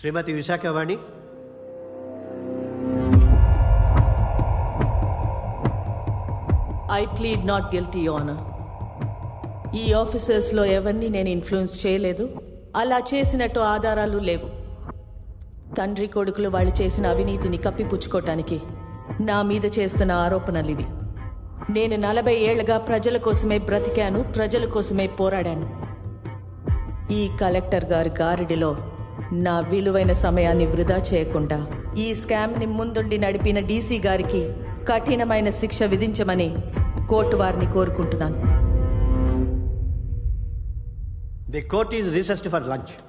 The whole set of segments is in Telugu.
Shrimati Visakhavani I plead not guilty honour ఈ ఆఫీసర్స్లో ఎవరిని నేను ఇన్ఫ్లుయెన్స్ చేయలేదు. అలా చేసినట్టు ఆధారాలు లేవు. తండ్రి కొడుకులు వాళ్ళు చేసిన అవినీతిని కప్పిపుచ్చుకోవటానికి నా మీద చేస్తున్న ఆరోపణలు ఇవి నేను నలభై ఏళ్ళుగా ప్రజల కోసమే బ్రతికాను ప్రజల కోసమే పోరాడాను. ఈ కలెక్టర్ గారి గారిడిలో నా విలువైన సమయాన్ని వృధా చేయకుండా ఈ స్కామ్ని ముందుండి నడిపిన డీసీ గారికి కఠినమైన శిక్ష విధించమని కోర్టు వారిని కోరుకుంటున్నాను. The court is recessed for lunch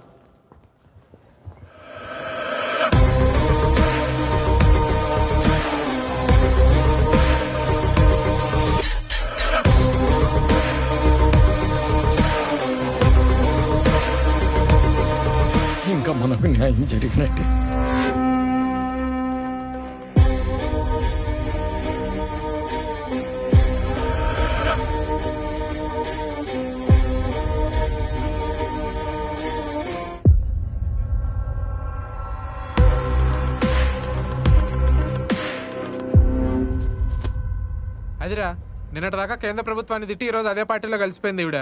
మనకు న్యాయం జరిగినట్టే. అదిరా నిన్నటిదాకా కేంద్ర ప్రభుత్వాన్ని తిట్టి ఈరోజు అదే పార్టీలో కలిసిపోయింది ఈవిడ.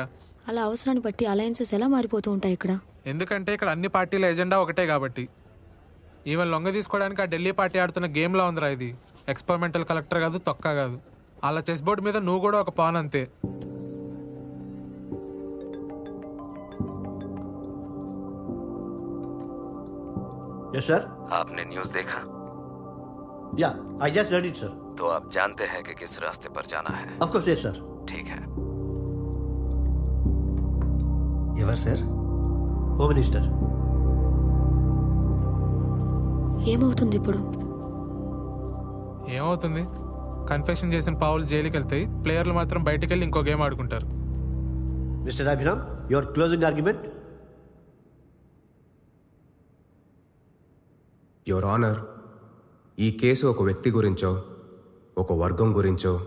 అలా అవసరాన్ని బట్టి అలయన్సెస్ ఎలా మారిపోతూ ఉంటాయి ఇక్కడ ఎందుకంటే ఇక్కడ అన్ని పార్టీల ఎజెండా ఒకటే కాబట్టి ఈవెన్ లొంగ తీసుకోవడానికి ఆ ఢిల్లీ పార్టీ ఆడుతున్న గేమ్లా ఉందిరా ఇది ఎక్స్పెరిమెంటల్ కలెక్టర్ కాదు తొక్క కాదు అలా చెస్ బోర్డు మీద నువ్వు కూడా ఒక పాన్ అంతే ఎస్ సార్ आपने न्यूज देखा yeah I just read it sir तो आप जानते हैं कि किस रास्ते पर जाना है అఫ్ కోర్స్ ఎస్ సార్ ठीक है ఎవరు సార్? Home minister. ఏమవుతుంది ఇప్పుడు? ఏమవుతుంది? కన్ఫెషన్ చేసిన పావులు జైలుకి వెళ్తాయి ప్లేయర్లు మాత్రం బయటికి వెళ్ళి ఇంకో గేమ్ ఆడుకుంటారు. Mister Abhiram your closing argument. Your honour ఈ కేసు ఒక వ్యక్తి గురించో ఒక వర్గం గురించో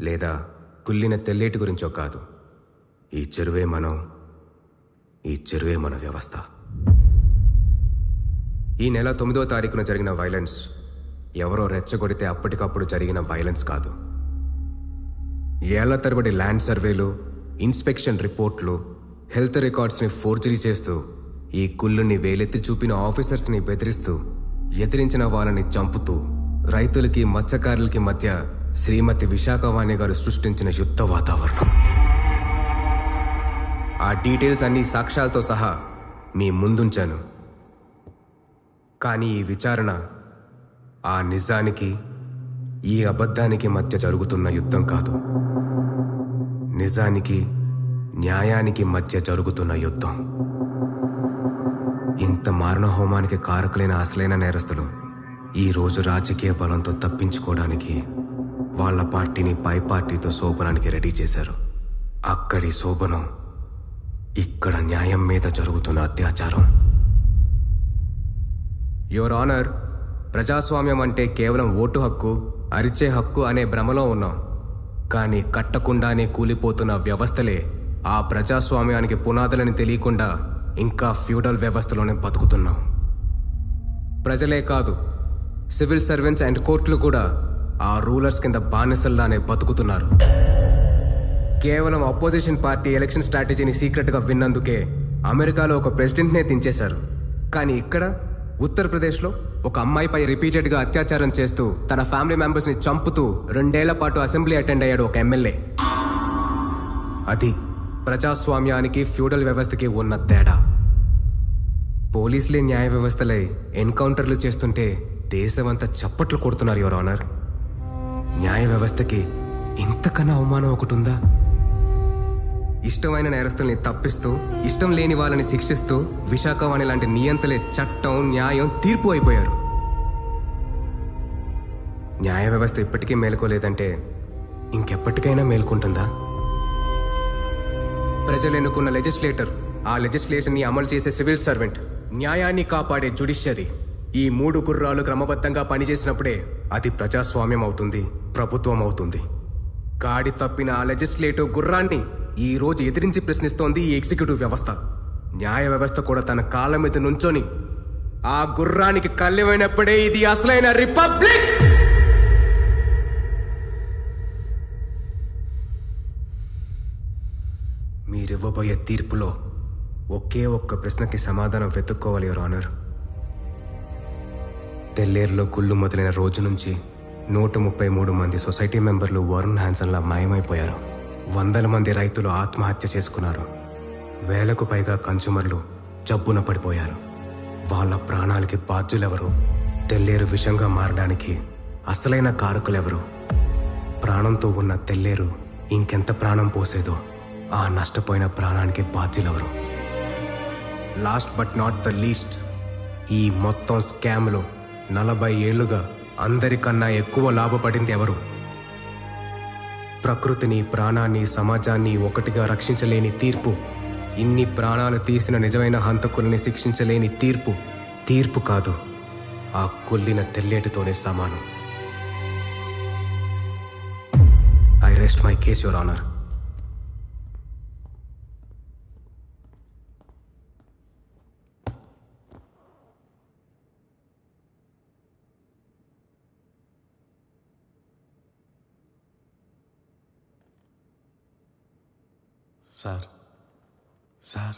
లేదా కుళ్ళిన తెల్లేటి గురించో కాదు. ఈ చెరువే మనం. ఈ చెరువే మన వ్యవస్థ. ఈ నెల తొమ్మిదో తారీఖున జరిగిన వైలెన్స్ ఎవరో రెచ్చగొడితే అప్పటికప్పుడు జరిగిన వైలెన్స్ కాదు. ఏళ్ళ తరబడి ల్యాండ్ సర్వేలు ఇన్స్పెక్షన్ రిపోర్ట్లు హెల్త్ రికార్డ్స్ని ఫోర్జరీ చేస్తూ ఈ కుళ్ళుని వేలెత్తి చూపిన ఆఫీసర్స్ని బెదిరిస్తూ ఎదిరించిన వాళ్ళని చంపుతూ రైతులకి మత్స్యకారులకి మధ్య శ్రీమతి విశాఖవాణి గారు సృష్టించిన యుద్ధ వాతావరణం. ఆ డీటెయిల్స్ అన్ని సాక్ష్యాలతో సహా మీ ముందుంచాను. కానీ ఈ విచారణ ఆ నిజానికి ఈ అబద్ధానికి మధ్య జరుగుతున్న యుద్ధం కాదు. నిజానికి న్యాయానికి మధ్య జరుగుతున్న యుద్ధం. ఇంత మారణ హోమానికి కారకులైన అసలైన నేరస్తులు ఈ రోజు రాజకీయ బలంతో తప్పించుకోవడానికి వాళ్ళ పార్టీని పై పార్టీతో శోభనానికి రెడీ చేశారు. అక్కడి శోభనం ఇక్కడ న్యాయం మీద జరుగుతున్న అత్యాచారం. యువర్ ఆనర్ ప్రజాస్వామ్యం అంటే కేవలం ఓటు హక్కు అరిచే హక్కు అనే భ్రమలో ఉన్నాం. కానీ కట్టకుండానే కూలిపోతున్న వ్యవస్థలే ఆ ప్రజాస్వామ్యానికి పునాదులని తెలియకుండా ఇంకా ఫ్యూడల్ వ్యవస్థలోనే బతుకుతున్నాం. ప్రజలే కాదు సివిల్ సర్వెంట్స్ అండ్ కోర్టులు కూడా ఆ రూలర్స్ కింద బానిసల్లానే బతుకుతున్నారు. కేవలం అపోజిషన్ పార్టీ ఎలక్షన్ స్ట్రాటజీని సీక్రెట్గా విన్నందుకే అమెరికాలో ఒక ప్రెసిడెంట్నే దించేశారు. కానీ ఇక్కడ ఉత్తరప్రదేశ్లో ఒక అమ్మాయిపై రిపీటెడ్గా అత్యాచారం చేస్తూ తన ఫ్యామిలీ మెంబర్స్ని చంపుతూ రెండేళ్ళ పాటు అసెంబ్లీ అటెండ్ అయ్యాడు ఒక ఎమ్మెల్యే. అది ప్రజాస్వామ్యానికి ఫ్యూడల్ వ్యవస్థకి ఉన్న తేడా. పోలీసులే న్యాయ వ్యవస్థలై ఎన్కౌంటర్లు చేస్తుంటే దేశమంతా చప్పట్లు కొడుతున్నారు యువర్ ఆనర్. న్యాయ వ్యవస్థకి ఇంతకన్నా అవమానం ఒకటి ఉందా ఇష్టమైన నేరస్తుల్ని తప్పిస్తూ ఇష్టం లేని వాళ్ళని శిక్షిస్తూ విశాఖవాణి లాంటి నియంతలే చట్టం న్యాయం తీర్పు అయిపోయారు. న్యాయ వ్యవస్థ ఇప్పటికీ మేలుకోలేదంటే ఇంకెప్పటికైనా మేల్కొంటుందా? ప్రజలు ఎన్నుకున్న లెజిస్లేటర్ ఆ లెజిస్లేషన్ని అమలు చేసే సివిల్ సర్వెంట్ న్యాయాన్ని కాపాడే జుడిషియరీ ఈ మూడు గుర్రాలు క్రమబద్ధంగా పనిచేసినప్పుడే అది ప్రజాస్వామ్యం అవుతుంది ప్రభుత్వం అవుతుంది గాడి తప్పిన ఆ లెజిస్లేటివ్ గుర్రాన్ని ఈ రోజు ఎదిరించి ప్రశ్నిస్తోంది ఈ ఎగ్జిక్యూటివ్ వ్యవస్థ. న్యాయ వ్యవస్థ కూడా తన కాళ్ళ మీద నుంచొని ఆ గుర్రానికి కళ్ళెమైనప్పుడే ఇది అసలైన రిపబ్లిక్! మీరివ్వబోయే తీర్పులో ఒకే ఒక్క ప్రశ్నకి సమాధానం వెతుక్కోవాలి యువర్ ఆనర్. తెల్లేరులో గుళ్ళు మొదలైన రోజు నుంచి నూట ముప్పై మూడు మంది సొసైటీ మెంబర్లు వరుణ్ హ్యాన్సన్లా మాయమైపోయారు. వందల మంది రైతులు ఆత్మహత్య చేసుకున్నారు. వేలకు పైగా కన్స్యూమర్లు జబ్బున పడిపోయారు. వాళ్ళ ప్రాణాలకి బాధ్యులెవరు? తెల్లేరు విషంగా మారడానికి అసలైన కారకులెవరు? ప్రాణంతో ఉన్న తెల్లేరు ఇంకెంత ప్రాణం పోసేదో ఆ నష్టపోయిన ప్రాణానికి బాధ్యులెవరు? Last but not the least ఈ మొత్తం స్కామ్లో నలభై ఏళ్ళుగా అందరికన్నా ఎక్కువ లాభపడింది ఎవరు? ప్రకృతిని ప్రాణాన్ని సమాజాన్ని ఒకటిగా రక్షించలేని తీర్పు. ఇన్ని ప్రాణాలు తీసిన నిజమైన హంతకుల్ని శిక్షించలేని తీర్పు. తీర్పు కాదు ఆ కొల్లిన తెల్లేటితోనే సమానం. I rest my case your honour sir. Sir.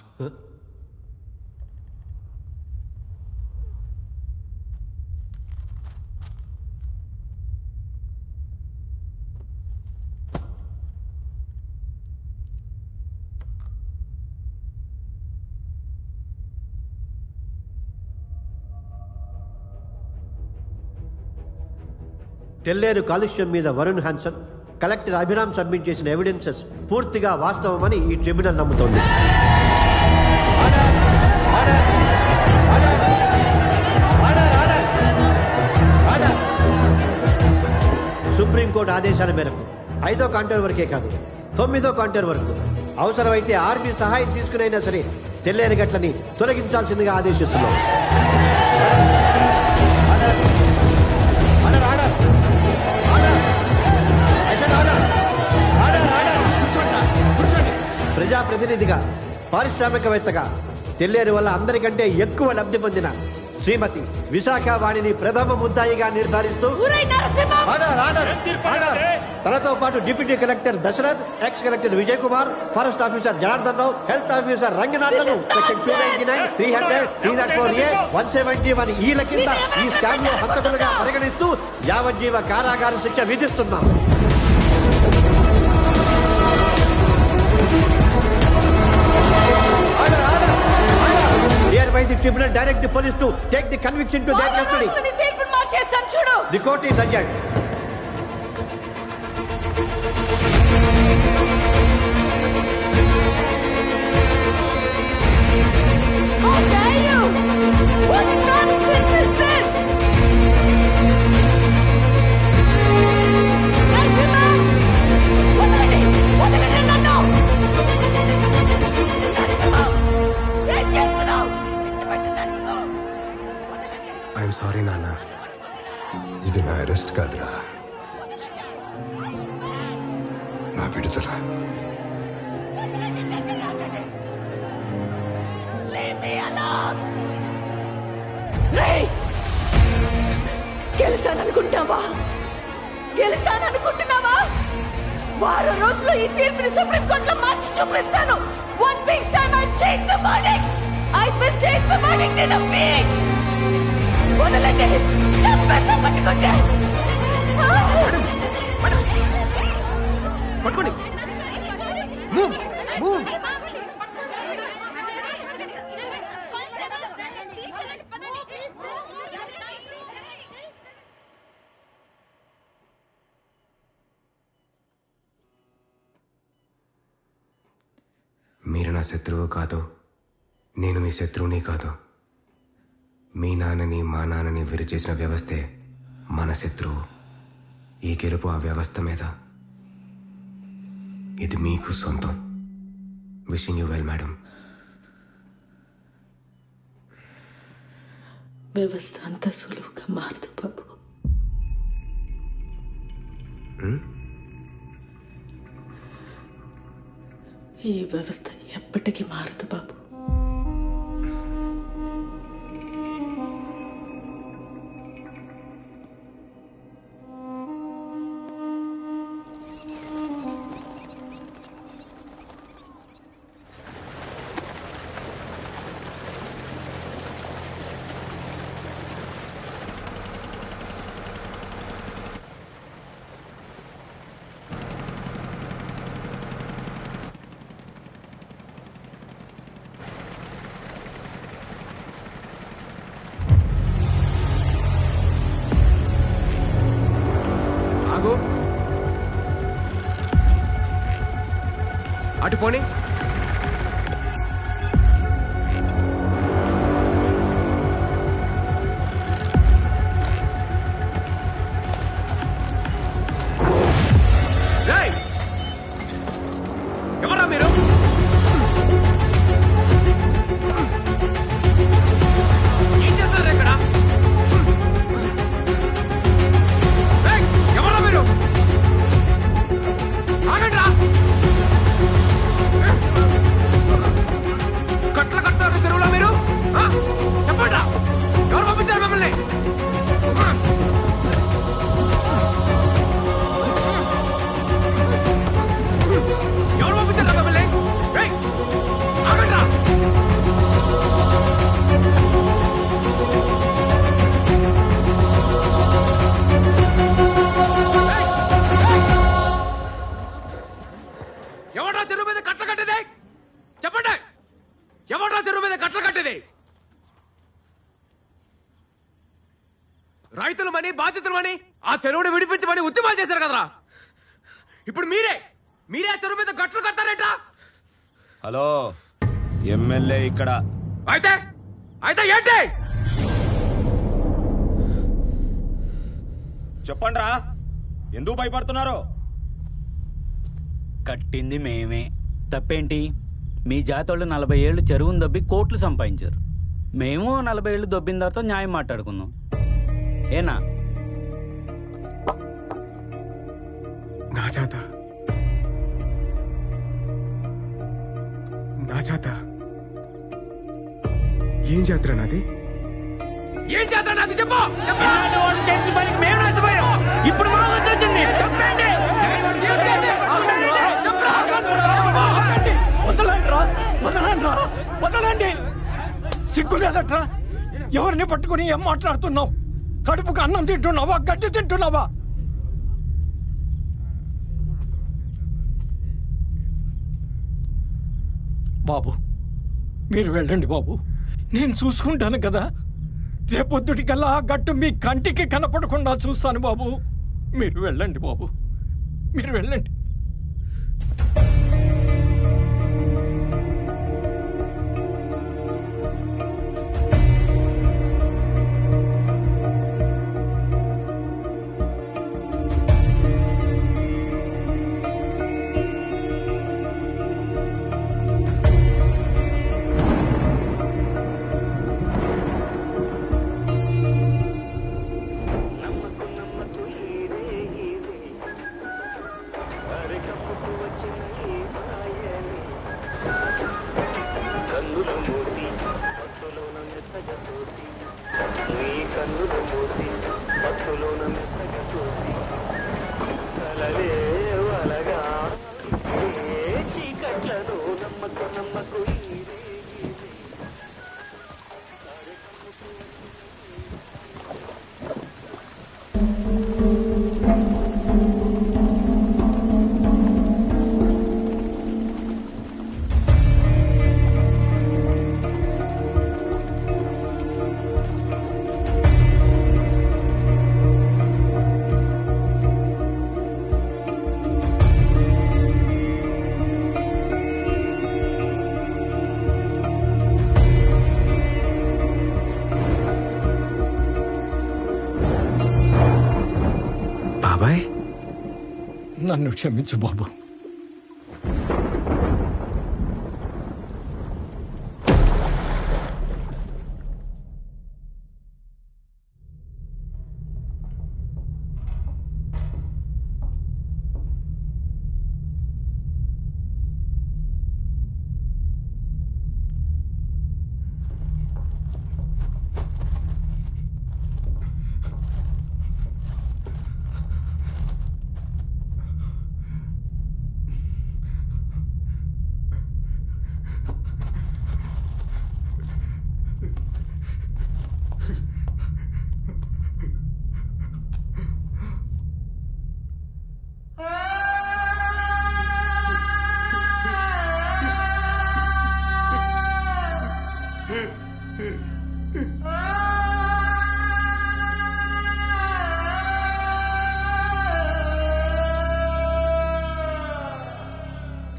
Telleru కాలుష్యం మీద వరుణ్ హాన్సన్ కలెక్టర్ అభిరామ్ సబ్మిట్ చేసిన ఎవిడెన్సెస్ పూర్తిగా వాస్తవమని ఈ ట్రిబ్యునల్ నమ్ముతోంది. సుప్రీంకోర్టు ఆదేశాల మేరకు ఐదో కాంటర్ వరకే కాదు తొమ్మిదో కాంటర్ వరకు అవసరమైతే ఆర్మీ సహాయం తీసుకునైనా సరే తెల్లేరు గట్లని తొలగించాల్సిందిగా ఆదేశిస్తున్నాం. ప్రజాప్రతినిధిగా పారిశ్రామికవేత్తగా తెల్లేరు వల్ల అందరికంటే ఎక్కువ లబ్ధి పొందిన శ్రీమతి విశాఖ వాణిని ప్రథమ ముద్దాయిగా నిర్ధారిస్తూ. తనతో పాటు deputy collector Dasharath ex collector Vijay Kumar forest officer Janardhan Rao health officer Ranganathan section two ninety nine three hundred three not four A one seventy one ఈల కింద ఈ స్కామ్లో హంతకులుగా పరిగణిస్తూ యావజ్జీవ కారాగార శిక్ష విధిస్తున్నాం. Hereby the tribunal direct the police to take the conviction to their custody. చూడు The court is adjourned. How dare you? What sorry నాన్న. ఇది నా అరెస్ట్ కాదురా. నా విడుదల! గెలిచాననుకుంటావా గెలిచాననుకుంటున్నావా? వారం రోజులు ఈ తీర్పుని సుప్రీం కోర్టులో మార్చి చూపిస్తాను. One week time I change the verdict I will change the verdict in a week వదలండి. పట్టుకుంటే పట్టుకోండి. మూవ్ మూవ్ మీరు నా శత్రువు కాదు నేను మీ శత్రువుని కాదు. మీ నాన్నని మా నాన్నని వేరు చేసిన వ్యవస్థే మన శత్రువు. ఈ గెలుపు ఆ వ్యవస్థ మీద. ఇది మీకు సొంతం. విషింగ్ యూ వెల్ మేడం వ్యవస్థ అంత సులువుగా మారదు బాబు. ఈ వ్యవస్థ ఎప్పటికీ మారదు బాబు. ఆగు. అటు పోనీ. బాధ్యతలమని ఆ చెరువుని విడిపించమని ఉద్యమాలు చేశారు కదరా? ఇప్పుడు మీరే మీరే ఆ చెరువు మీద గట్లు కట్టారేంట్రా హలో ఎమ్మెల్యే ఇక్కడ. అయితే అయితే ఏంటి? చెప్పండి రా ఎందుకు భయపడుతున్నారు? కట్టింది మేమే. తప్పేంటి? మీ జాతోళ్ళు నలభై ఏళ్ళు చెరువును దొబ్బి కోట్లు సంపాదించారు. మేము నలభై ఏళ్ళు దొబ్బిన తర్వాత న్యాయం మాట్లాడుకుందాం. ఏనా? నా చేత. నా చేత. ఏం జాతర నాది? ఏం జాతర నాది? చెప్పు! ఇలాంటి వాళ్ళు చేసిన పనికి మేము నష్టపోయాం. ఇప్పుడు మా వద్ద వచ్చింది. వదలండ్రా! వదలండ్రా! వదలండి! సిగ్గు లేదట్రా? ఎవరిని పట్టుకుని ఏం మాట్లాడుతున్నావు? కడుపుకు అన్నం తింటున్నావా? గడ్డి తింటున్నావా? బాబు మీరు వెళ్ళండి బాబు. నేను చూసుకుంటాను కదా. రేపొద్దుటికల్లా ఆ గట్టు మీ కంటికి కనపడకుండా చూస్తాను బాబు. మీరు వెళ్ళండి బాబు. మీరు వెళ్ళండి. నన్ను క్షమించు బాబు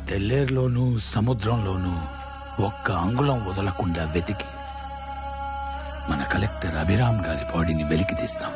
తెల్లేరులోనూ సముద్రంలోనూ ఒక్క అంగుళం వదలకుండా వెతికి. మన కలెక్టర్ అభిరామ్ గారి బాడీని వెలికి తీస్తాం.